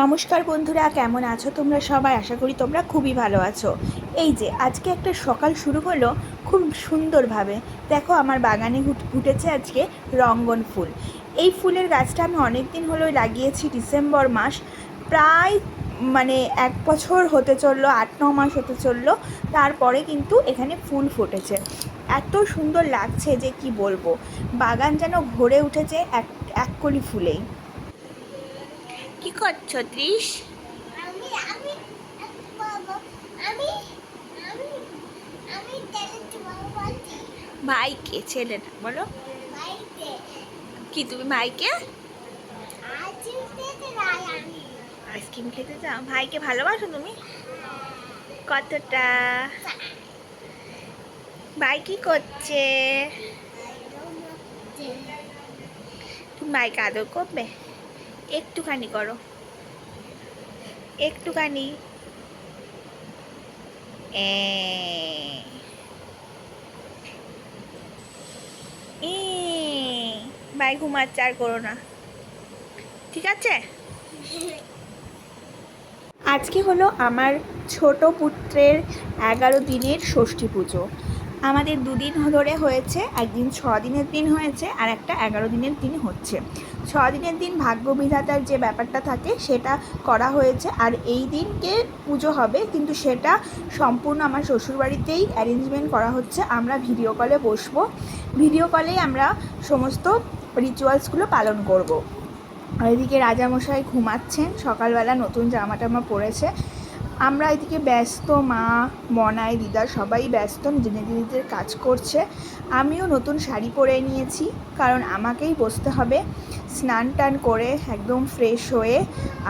নমস্কার বন্ধুরা, কেমন আছো তোমরা সবাই? আশা করি তোমরা খুবই ভালো আছো। এই যে, আজকে একটা সকাল শুরু হলো খুব সুন্দরভাবে। দেখো, আমার বাগানে উঠেছে আজকে রঙ্গন ফুল। এই ফুলের গাছটা আমি অনেক দিন হলো লাগিয়েছি ডিসেম্বর মাস। প্রায় মানে এক বছর হতে চলল, আট, ন মাস হতে চলল। তারপরে কিন্তু এখানে ফুল ফুটেছে। এত সুন্দর লাগছে যে কি বলব? বাগান যেন ভরে উঠেছে এক এক কলি ফুলেই। করছ ত্রিশ? ভাইকে ছেলে না বলো। কি তুমি ভাইকে? আইসক্রিম খেতে চাও ভাইকে ভালোবাসো তুমি? কতটা? ভাই কি করছে? তুমি ভাইকে আদর করবে? একটুখানি করো। একটুখানি। ভাই, ঘুমাচ্ছে, আর করো না। ঠিক আছে? আজকে হলো আমার ছোট পুত্রের এগারো দিনের ষষ্ঠী পুজো। আমাদের দুদিন ধরে হয়েছে, একদিন ছ দিনের দিন হয়েছে আর একটা এগারো দিনের দিন হচ্ছে। ছ দিনের দিন ভাগ্য বিধাতার যে ব্যাপারটা থাকে সেটা করা হয়েছে আর এই দিনকে পুজো হবে, কিন্তু সেটা সম্পূর্ণ আমার শ্বশুরবাড়িতেই অ্যারেঞ্জমেন্ট করা হচ্ছে। আমরা ভিডিও কলে বসবো। ভিডিও কলেই আমরা সমস্ত রিচুয়ালসগুলো পালন করব। এদিকে রাজামশাই ঘুমাচ্ছেন, সকালবেলা নতুন জামা টামা পরেছে। আমরা এদিকে ব্যস্ত, মা, মনাই, দিদা সবাই ব্যস্ত, নিজের নিজেদের কাজ করছে। আমিও নতুন শাড়ি পরে নিয়েছি, কারণ আমাকেই বসতে হবে। স্নান টান করে একদম ফ্রেশ হয়ে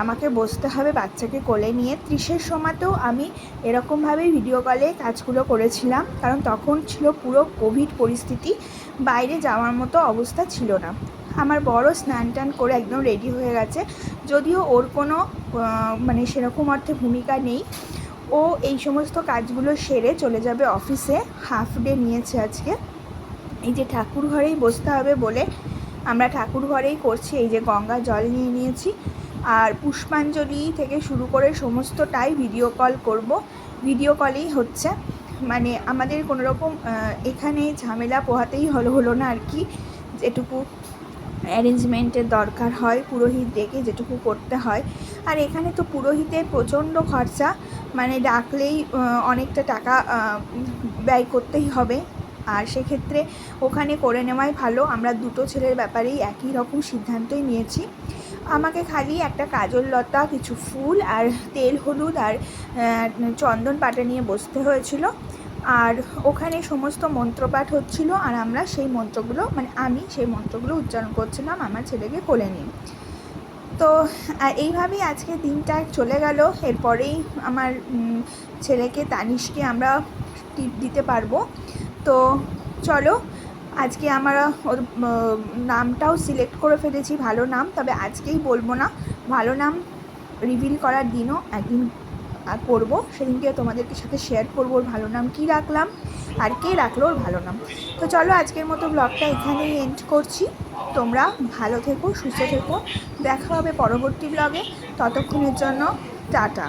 আমাকে বসতে হবে বাচ্চাকে কোলে নিয়ে। ত্রিশের সময়তেও আমি এরকমভাবেই ভিডিও কলে কাজগুলো করেছিলাম, কারণ তখন ছিল পুরো কোভিড পরিস্থিতি, বাইরে যাওয়ার মতো অবস্থা ছিল না। আমার বড় স্নান টান করে একদম রেডি হয়ে গেছে। যদিও ওর কোনো মানে সেরকম অর্থে ভূমিকা নেই। ও এই সমস্ত কাজগুলো সেরে চলে যাবে অফিসে হাফ ডে নিয়েছে আজকে। এই যে ঠাকুর ঘরেই বসতে হবে বলে আমরা ঠাকুর ঘরেই করছি। এই যে গঙ্গা জল নিয়ে নিয়েছি। আর পুষ্পাঞ্জলি থেকে শুরু করে সমস্তটাই ভিডিও কল করব। ভিডিও কলেই হচ্ছে। মানে আমাদের কোনোরকম এখানে ঝামেলা পোহাতেই হলো হলো না আর কি। যেটুকু অ্যারেঞ্জমেন্টের দরকার হয় পুরোহিত ডেকে যেটুকু করতে হয়। আর এখানে তো পুরোহিতের প্রচণ্ড খরচা মানে ডাকলেই অনেকটা টাকা ব্যয় করতেই হবে। আর সেক্ষেত্রে ওখানে করে নেওয়াই ভালো। আমরা দুটো ছেলের ব্যাপারেই একই রকম সিদ্ধান্তই নিয়েছি। আমাকে খালি একটা কাজল লতা, কিছু ফুল আর তেল, হলুদ আর চন্দন পাটা নিয়ে বসতে হয়েছিল। আর ওখানে সমস্ত মন্ত্রপাঠ হচ্ছিল আর আমরা সেই মন্ত্রগুলো মানে আমি সেই মন্ত্রগুলো উচ্চারণ করছিলাম আমার ছেলেকে কোলে নিয়ে। তো এইভাবেই আজকে দিনটা চলে গেল। এরপরেই আমার ছেলেকে তানিশকে আমরা টিপ দিতে পারব। তো চলো, আজকে আমরা, ওর নামটাও সিলেক্ট করে ফেলেছি ভালো নাম, তবে আজকেই বলব না। ভালো নাম রিভিল করার দিনও একদিন করব সেদিনকে তোমাদেরকে সাথে শেয়ার করব ওর ভালো নাম কী রাখলাম আর কে রাখল ওর ভালো নাম। তো চলো আজকের মতো ব্লগটা এখানেই এন্ড করছি। তোমরা ভালো থেকো, সুস্থ থেকো। দেখা হবে পরবর্তী ব্লগে ততক্ষণের জন্য টাটা।